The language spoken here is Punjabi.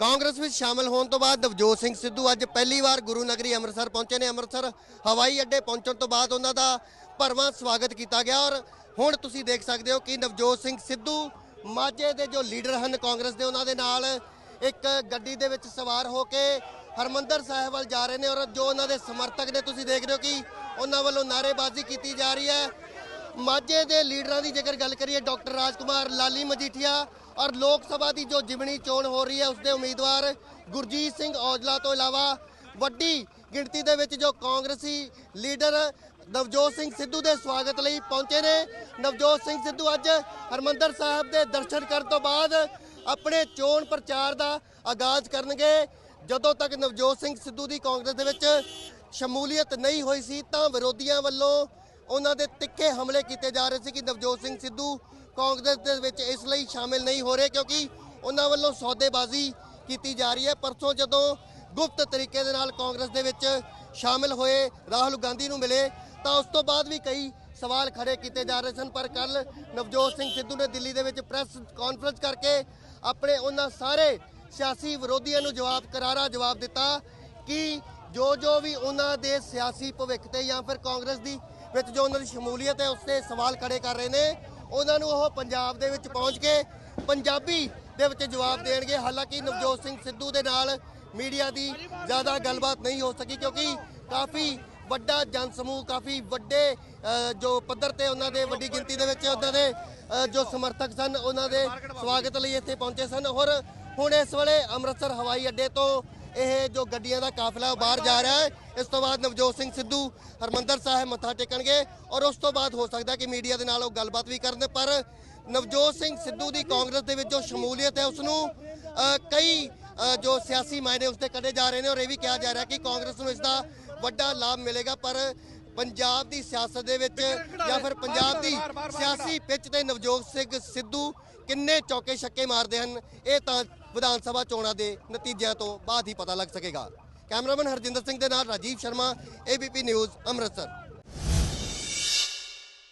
ਕਾਂਗਰਸ ਵਿੱਚ ਸ਼ਾਮਲ ਹੋਣ ਤੋਂ ਬਾਅਦ ਨਵਜੋਤ ਸਿੰਘ ਸਿੱਧੂ ਅੱਜ ਪਹਿਲੀ ਵਾਰ ਗੁਰੂ ਨਗਰੀ ਅੰਮ੍ਰਿਤਸਰ ਪਹੁੰਚੇ ਨੇ। ਅੰਮ੍ਰਿਤਸਰ ਹਵਾਈ ਅੱਡੇ ਪਹੁੰਚਣ ਤੋਂ ਬਾਅਦ ਉਹਨਾਂ ਦਾ ਭਰਵਾਂ ਸਵਾਗਤ ਕੀਤਾ ਗਿਆ ਔਰ ਹੁਣ ਤੁਸੀਂ ਦੇਖ ਸਕਦੇ ਹੋ ਕਿ ਨਵਜੋਤ ਸਿੰਘ ਸਿੱਧੂ ਮਾਝੇ ਦੇ ਜੋ ਲੀਡਰ ਹਨ ਕਾਂਗਰਸ ਦੇ, ਉਹਨਾਂ ਦੇ ਨਾਲ ਇੱਕ ਗੱਡੀ ਦੇ ਵਿੱਚ ਸਵਾਰ ਹੋ ਕੇ ਹਰਮੰਦਰ ਸਾਹਿਬ ਵੱਲ ਜਾ ਰਹੇ ਨੇ ਔਰ ਜੋ ਉਹਨਾਂ ਦੇ ਸਮਰਥਕ ਨੇ, ਤੁਸੀਂ ਦੇਖ ਰਹੇ ਹੋ ਕਿ ਉਹਨਾਂ ਵੱਲੋਂ ਨਾਅਰੇਬਾਜ਼ੀ ਕੀਤੀ ਜਾ ਰਹੀ ਹੈ। ਮਾਝੇ ਦੇ ਲੀਡਰਾਂ ਦੀ ਜੇਕਰ ਗੱਲ ਕਰੀਏ, ਡਾਕਟਰ ਰਾਜਕੁਮਾਰ ਲਾਲੀ ਮਜੀਠੀਆ ਔਰ ਲੋਕ ਸਭਾ ਦੀ ਜੋ ਜਿਮਣੀ ਚੋਣ ਹੋ ਰਹੀ ਹੈ, ਉਸ ਦੇ ਉਮੀਦਵਾਰ ਗੁਰਜੀਤ ਸਿੰਘ ਔਜਲਾ ਤੋਂ ਇਲਾਵਾ ਵੱਡੀ ਗਿਣਤੀ ਦੇ ਵਿੱਚ ਜੋ ਕਾਂਗਰਸੀ ਲੀਡਰ ਨਵਜੋਤ ਸਿੰਘ ਸਿੱਧੂ ਦੇ ਸਵਾਗਤ ਲਈ ਪਹੁੰਚੇ ਨੇ। ਨਵਜੋਤ ਸਿੰਘ ਸਿੱਧੂ ਅੱਜ ਹਰਮੰਦਰ ਸਾਹਿਬ ਦੇ ਦਰਸ਼ਨ ਕਰਨ ਤੋਂ ਬਾਅਦ ਆਪਣੇ ਚੋਣ ਪ੍ਰਚਾਰ ਦਾ ਆਗਾਜ਼ ਕਰਨਗੇ। ਜਦੋਂ ਤੱਕ ਨਵਜੋਤ ਸਿੰਘ ਸਿੱਧੂ ਦੀ ਕਾਂਗਰਸ ਦੇ ਵਿੱਚ ਸ਼ਮੂਲੀਅਤ ਨਹੀਂ ਹੋਈ ਸੀ, ਤਾਂ ਵਿਰੋਧੀਆਂ ਵੱਲੋਂ ਉਹਨਾਂ ਦੇ ਤਿੱਖੇ ਹਮਲੇ ਕੀਤੇ ਜਾ ਰਹੇ ਸੀ ਕਿ ਨਵਜੋਤ ਸਿੰਘ ਸਿੱਧੂ ਕਾਂਗਰਸ ਦੇ ਵਿੱਚ ਇਸ ਲਈ ਸ਼ਾਮਿਲ ਨਹੀਂ ਹੋ ਰਹੇ ਕਿਉਂਕਿ ਉਹਨਾਂ ਵੱਲੋਂ ਸੌਦੇਬਾਜ਼ੀ ਕੀਤੀ ਜਾ ਰਹੀ ਹੈ। ਪਰਸੋਂ ਜਦੋਂ ਗੁਪਤ ਤਰੀਕੇ ਦੇ ਨਾਲ ਕਾਂਗਰਸ ਦੇ ਵਿੱਚ ਸ਼ਾਮਿਲ ਹੋਏ, ਰਾਹੁਲ ਗਾਂਧੀ ਨੂੰ ਮਿਲੇ, ਤਾਂ ਉਸ ਤੋਂ ਬਾਅਦ ਵੀ ਕਈ ਸਵਾਲ ਖੜੇ ਕੀਤੇ ਜਾ ਰਹੇ ਸਨ। ਪਰ ਕੱਲ ਨਵਜੋਤ ਸਿੰਘ ਸਿੱਧੂ ਨੇ ਦਿੱਲੀ ਦੇ ਵਿੱਚ ਪ੍ਰੈਸ ਕਾਨਫਰੰਸ ਕਰਕੇ ਆਪਣੇ ਉਹਨਾਂ ਸਾਰੇ ਸਿਆਸੀ ਵਿਰੋਧੀਆਂ ਨੂੰ ਜਵਾਬ, ਕਰਾਰਾ ਜਵਾਬ ਦਿੱਤਾ ਕਿ ਜੋ ਜੋ ਵੀ ਉਹਨਾਂ ਦੇ ਸਿਆਸੀ ਭਵਿੱਖ ਤੇ ਜਾਂ ਫਿਰ ਕਾਂਗਰਸ ਦੀ ਵਿੱਚ ਜੋ ਉਹਨਾਂ ਦੀ ਸ਼ਮੂਲੀਅਤ ਹੈ, ਉਸ ਤੇ ਸਵਾਲ ਖੜੇ ਕਰ ਰਹੇ ਨੇ। ਉਹਨਾਂ ਨੂੰ ਉਹ ਪੰਜਾਬ ਦੇ ਵਿੱਚ ਪਹੁੰਚ ਕੇ ਪੰਜਾਬੀ ਦੇ ਵਿੱਚ ਜਵਾਬ ਦੇਣਗੇ। ਹਾਲਾਂਕਿ ਨਵਜੋਤ ਸਿੰਘ ਸਿੱਧੂ ਦੇ ਨਾਲ ਮੀਡੀਆ ਦੀ ਜ਼ਿਆਦਾ ਗੱਲਬਾਤ ਨਹੀਂ ਹੋ ਸਕੀ ਕਿਉਂਕਿ ਕਾਫੀ ਵੱਡਾ ਜਨ ਸਮੂਹ ਕਾਫੀ ਵੱਡੇ ਜੋ ਪੱਧਰ ਤੇ ਉਹਨਾਂ ਦੇ ਵੱਡੀ ਗਿਣਤੀ ਦੇ ਵਿੱਚ ਉਹਨਾਂ ਦੇ ਜੋ ਸਮਰਥਕ ਸਨ, ਉਹਨਾਂ ਦੇ ਸਵਾਗਤ ਲਈ ਇੱਥੇ ਪਹੁੰਚੇ ਸਨ। ਔਰ ਹੁਣ ਇਸ ਵੇਲੇ ਅੰਮ੍ਰਿਤਸਰ ਹਵਾਈ ਅੱਡੇ ਤੋਂ ਇਹ ਜੋ ਗੱਡੀਆਂ ਦਾ ਕਾਫਲਾ ਬਾਹਰ ਜਾ ਰਿਹਾ ਹੈ। ਇਸ ਤੋਂ ਬਾਅਦ ਨਵਜੋਤ ਸਿੰਘ ਸਿੱਧੂ ਹਰਮੰਦਰ ਸਾਹਿਬ ਮੱਥਾ ਟੇਕਣਗੇ ਔਰ ਉਸ ਤੋਂ ਬਾਅਦ ਹੋ ਸਕਦਾ ਕਿ ਮੀਡੀਆ ਦੇ ਨਾਲ ਉਹ ਗੱਲਬਾਤ ਵੀ ਕਰਨ। ਪਰ ਨਵਜੋਤ ਸਿੰਘ ਸਿੱਧੂ ਦੀ ਕਾਂਗਰਸ ਦੇ ਵਿੱਚ ਜੋ ਸ਼ਮੂਲੀਅਤ ਹੈ ਉਸ ਨੂੰ ਕਈ ਜੋ ਸਿਆਸੀ ਮਾਇਨੇ ਉਸ ਤੇ ਕੱਢੇ ਜਾ ਰਹੇ ਨੇ ਔਰ ਇਹ ਵੀ ਕਿਹਾ ਜਾ ਰਿਹਾ ਕਿ ਕਾਂਗਰਸ ਨੂੰ ਇਸ ਦਾ ਵੱਡਾ ਲਾਭ ਮਿਲੇਗਾ। ਪਰ ਪੰਜਾਬ ਦੀ ਸਿਆਸਤ ਦੇ ਵਿੱਚ ਜਾਂ ਫਿਰ ਪੰਜਾਬ ਦੀ ਸਿਆਸੀ ਪਿੱਚ ਤੇ ਨਵਜੋਤ ਸਿੰਘ ਸਿੱਧੂ ਕਿੰਨੇ ਚੌਕੇ ਛੱਕੇ ਮਾਰਦੇ ਹਨ ਇਹ ਤਾਂ ਵਿਧਾਨ ਸਭਾ ਚੋਣਾਂ ਦੇ ਨਤੀਜਿਆਂ ਤੋਂ ਬਾਅਦ ਹੀ ਪਤਾ ਲੱਗ ਸਕੇਗਾ। ਕੈਮਰਾਮੈਨ ਹਰਜਿੰਦਰ ਸਿੰਘ ਦੇ ਨਾਲ ਰਾਜੀਵ ਸ਼ਰਮਾ ਏਬੀਪੀ ਨਿਊਜ਼ ਅੰਮ੍ਰਿਤਸਰ।